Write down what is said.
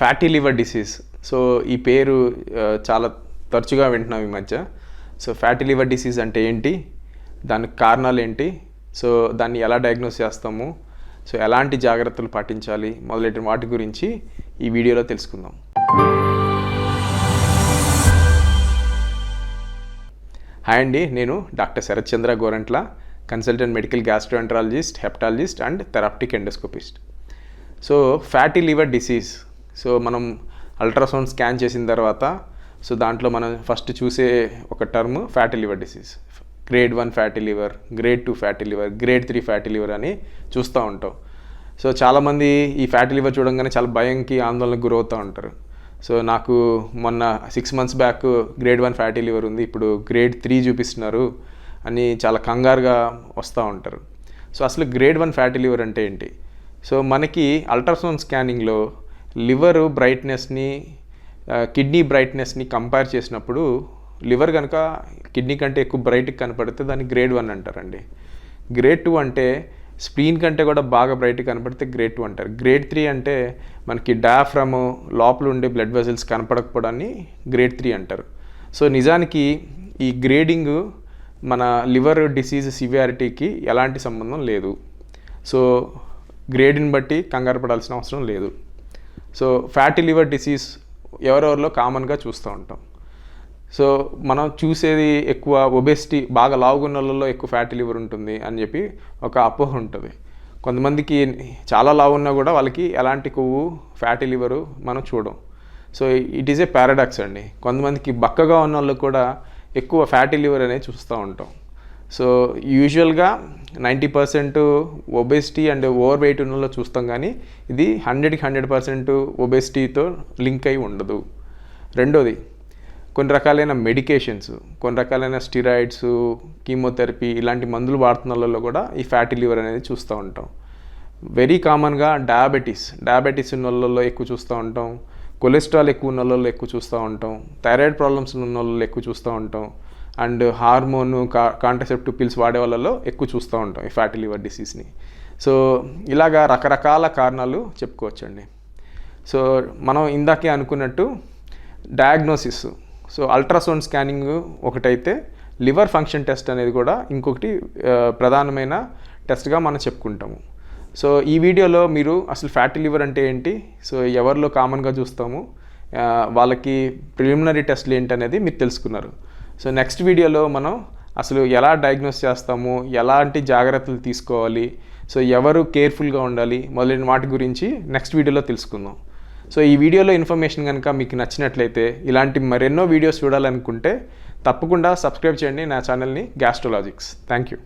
Fatty liver disease so ఈ పేరు చాలా తరచుగా వింటున్నాం ఈ మధ్య. సో ఫ్యాటీ లివర్ డిసీజ్ అంటే ఏంటి? దానికి కారణాలు ఏంటి? సో దాన్ని ఎలా డయాగ్నోస్ చేస్తాము? సో ఎలాంటి జాగ్రత్తలు పాటించాలి? మొదలైన వాటి గురించి ఈ వీడియోలో తెలుసుకుందాం. హాయ్ అండి నేను doctor Sharath Chandra Gorantla consultant medical gastroenterologist hepatologist and therapeutic endoscopist so fatty liver disease so మనం అల్ట్రాసౌండ్ స్కాన్ చేసిన తర్వాత సో దాంట్లో మనం ఫస్ట్ చూసే ఒక term fatty liver disease. Grade one fatty liver grade two fatty liver grade three fatty liver అని చూస్తూ ఉంటాం. సో చాలామంది ఈ ఫ్యాటీ లివర్ చూడంగానే చాలా భయంకి ఆందోళనకు గురవుతూ ఉంటారు. సో నాకు మొన్న six months back grade one fatty liver ఉంది ఇప్పుడు గ్రేడ్ త్రీ చూపిస్తున్నారు అని చాలా కంగారుగా వస్తూ ఉంటారు. సో అసలు గ్రేడ్ వన్ ఫ్యాటీ లివర్ అంటే ఏంటి? సో మనకి అల్ట్రాసౌండ్ స్కానింగ్లో లివర్ బ్రైట్నెస్ని కిడ్నీ బ్రైట్నెస్ని కంపేర్ చేసినప్పుడు లివర్ కనుక కిడ్నీ కంటే ఎక్కువ బ్రైట్ కనపడితే దాన్ని గ్రేడ్ వన్ అంటారండి. గ్రేడ్ టూ అంటే స్ప్లీన్ కంటే కూడా బాగా బ్రైట్ కనపడితే గ్రేడ్ టూ అంటారు. గ్రేడ్ త్రీ అంటే మనకి డయాఫ్రమ్ లోపల ఉండే బ్లడ్ వెజల్స్ కనపడకపోవడాన్ని గ్రేడ్ త్రీ అంటారు. సో నిజానికి ఈ గ్రేడింగ్ మన లివర్ డిసీజ్ సివియారిటీకి ఎలాంటి సంబంధం లేదు. సో గ్రేడ్ని బట్టి కంగారు పడాల్సిన అవసరం లేదు. సో ఫ్యాటీ లివర్ డిసీజ్ ఎవరెవరిలో కామన్గా చూస్తూ ఉంటాం. సో మనం చూసేది ఎక్కువ ఒబెసిటీ బాగా లావుగున్నలలో వాళ్ళలో ఎక్కువ ఫ్యాటీ లివర్ ఉంటుంది అని చెప్పి ఒక అపోహ ఉంటుంది. కొంతమందికి చాలా లావు ఉన్నా కూడా వాళ్ళకి ఎలాంటి కొవ్వు ఫ్యాటీ లివరు మనం చూడం. So it is a paradox అండి. కొంతమందికి బక్కగా ఉన్న వాళ్ళు కూడా ఎక్కువ ఫ్యాటీ లివర్ అనేది చూస్తూ ఉంటాం. సో యూజువల్గా ninety percent obesity and over weight ఉన్న వాళ్ళు చూస్తాం కానీ ఇది హండ్రెడ్కి హండ్రెడ్ పర్సెంట్ ఒబెసిటీతో లింక్ అయి ఉండదు. రెండోది కొన్ని రకాలైన మెడికేషన్స్ కొన్ని రకాలైన స్టిరాయిడ్స్ కీమోథెరపీ ఇలాంటి మందులు వాడుతున్న వాళ్ళలో కూడా ఈ ఫ్యాటీ లివర్ అనేది చూస్తూ ఉంటాం. వెరీ కామన్గా డయాబెటీస్ డయాబెటీస్ ఉన్న వాళ్ళలో ఎక్కువ చూస్తూ ఉంటాం. కొలెస్ట్రాల్ ఎక్కువ ఉన్న వాళ్ళు ఎక్కువ చూస్తూ ఉంటాం. థైరాయిడ్ ప్రాబ్లమ్స్ ఉన్న వాళ్ళు ఎక్కువ చూస్తూ ఉంటాం. అండ్ హార్మోన్ కా కాంట్రసెప్టివ్ పిల్స్ వాడే వాళ్ళలో ఎక్కువ చూస్తూ ఉంటాం ఈ ఫ్యాటీ లివర్ డిసీజ్ని. సో ఇలాగా రకరకాల కారణాలు చెప్పుకోవచ్చండి. సో మనం ఇందాకే అనుకున్నట్టు డయాగ్నోసిస్ సో అల్ట్రాసౌండ్ స్కానింగ్ ఒకటైతే లివర్ ఫంక్షన్ టెస్ట్ అనేది కూడా ఇంకొకటి ప్రధానమైన టెస్ట్గా మనం చెప్పుకుంటాము. సో ఈ వీడియోలో మీరు అసలు ఫ్యాటీ లివర్ అంటే ఏంటి? సో ఎవరిలో కామన్గా చూస్తాము? వాళ్ళకి ప్రిలిమినరీ టెస్ట్లు ఏంటి అనేది మీరు తెలుసుకున్నారు. సో నెక్స్ట్ వీడియోలో మనం అసలు ఎలా డయాగ్నోస్ చేస్తాము? ఎలాంటి జాగ్రత్తలు తీసుకోవాలి? సో ఎవరు కేర్ఫుల్గా ఉండాలి? మొదలైన వాటి గురించి నెక్స్ట్ వీడియోలో తెలుసుకుందాం. సో ఈ వీడియోలో ఇన్ఫర్మేషన్ కనుక మీకు నచ్చినట్లయితే ఇలాంటి మరెన్నో వీడియోస్ చూడాలనుకుంటే తప్పకుండా సబ్స్క్రైబ్ చేయండి నా ఛానల్ని గ్యాస్ట్రోలాజిక్స్ థ్యాంక్ యూ